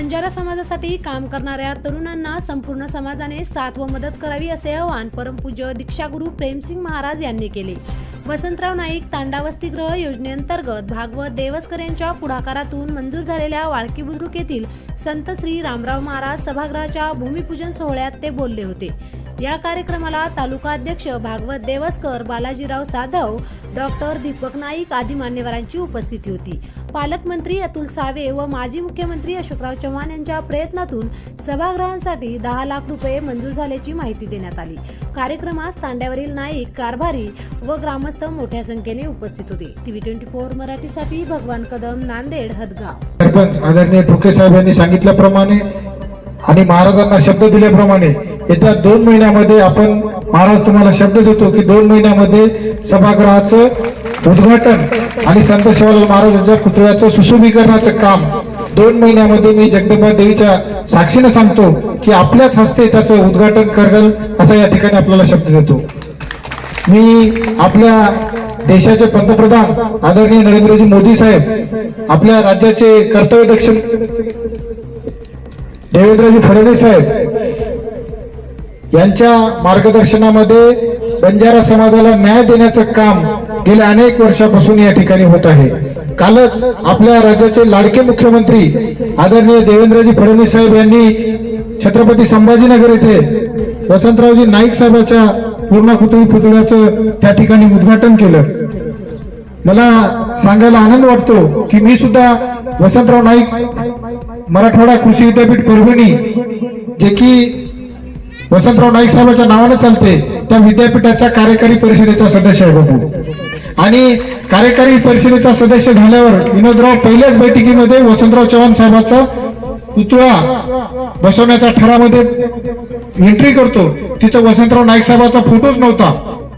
बंजारा समाजासाठी काम करणाऱ्या तरुणांना संपूर्ण समाजाने साथ व मदत करावी असे आवाहन परमपूज्य दीक्षागुरू प्रेमसिंग महाराज यांनी केले. वसंतराव नाईक तांडा वसतिगृह योजनेअंतर्गत भागवत देवस्कर यांच्या पुढाकारातून मंजूर झालेल्या वाळकी बुद्रुक येथील संत श्री रामराव महाराज सभागृहाच्या भूमिपूजन सोहळ्यात ते बोलले होते. या कार्यक्रमाला तालुका अध्यक्ष भागवत देवस्कर बालाजीराव साधव डॉक्टर दीपक नाईक आदी मान्यवरांची उपस्थिती होती. पालकमंत्री अतुल सावे व माजी मुख्यमंत्री अशोकराव चव्हाण यांच्या प्रयत्नातून सभागृहांसाठी दहा लाख रुपये मंजूर झाल्याची माहिती देण्यात आली. कार्यक्रमास तांड्यावरील नाईक कारभारी व ग्रामस्थ मोठ्या संख्येने उपस्थित होते. टीव्ही ट्वेंटी फोर मराठीसाठी भगवान कदम नांदेड हदगाव. सरपंच आदरणीय ठोके साहेब यांनी सांगितल्याप्रमाणे आणि महाराजांना शब्द दिल्याप्रमाणे येत्या दोन महिन्यामध्ये आपण महाराज तुम्हाला शब्द देतो की दोन महिन्यामध्ये सभागृहाचं उद्घाटन आणि संत शिवाजी महाराजांच्या पुतळ्याचं सुशोभीकरणाचं काम. दोन महिन्यामध्ये मी जगदंबा देवीच्या साक्षीनं सांगतो की आपल्याच हस्ते त्याचं उद्घाटन करेल असा या ठिकाणी आपल्याला शब्द देतो. मी आपल्या देशाचे पंतप्रधान आदरणीय नरेंद्रजी मोदी साहेब आपल्या राज्याचे कर्तव्यदक्ष देवेंद्रजी फडणवीस साहेब यांच्या मार्गदर्शनामध्ये बंजारा समाजाला न्याय देण्याचं काम गेल्या अनेक वर्षापासून या ठिकाणी होत आहे. कालच आपल्या राज्याचे लाडके मुख्यमंत्री आदरणीय देवेंद्रजी फडणवीस साहेब यांनी छत्रपती संभाजीनगर येथे वसंतरावजी नाईक साहेबांच्या पूर्णाकृती पुतळ्याचं त्या ठिकाणी उद्घाटन केलं. मला सांगायला आनंद वाटतो की मी सुद्धा वसंतराव नाईक मराठवाडा कृषी विद्यापीठ परभणी जे की वसंतराव नाईक साहेबांच्या नावाने चालते त्या विद्यापीठाच्या कार्यकारी परिषदेचा सदस्य आहे बघू. आणि कार्यकारी परिषदेचा सदस्य झाल्यावर विनोदराव पहिल्याच बैठकीमध्ये वसंतराव चव्हाण साहेबांचा पुतळा बसवण्याच्या ठरामध्ये एंट्री करतो. तिथं वसंतराव नाईक साहेबांचा फोटोच नव्हता.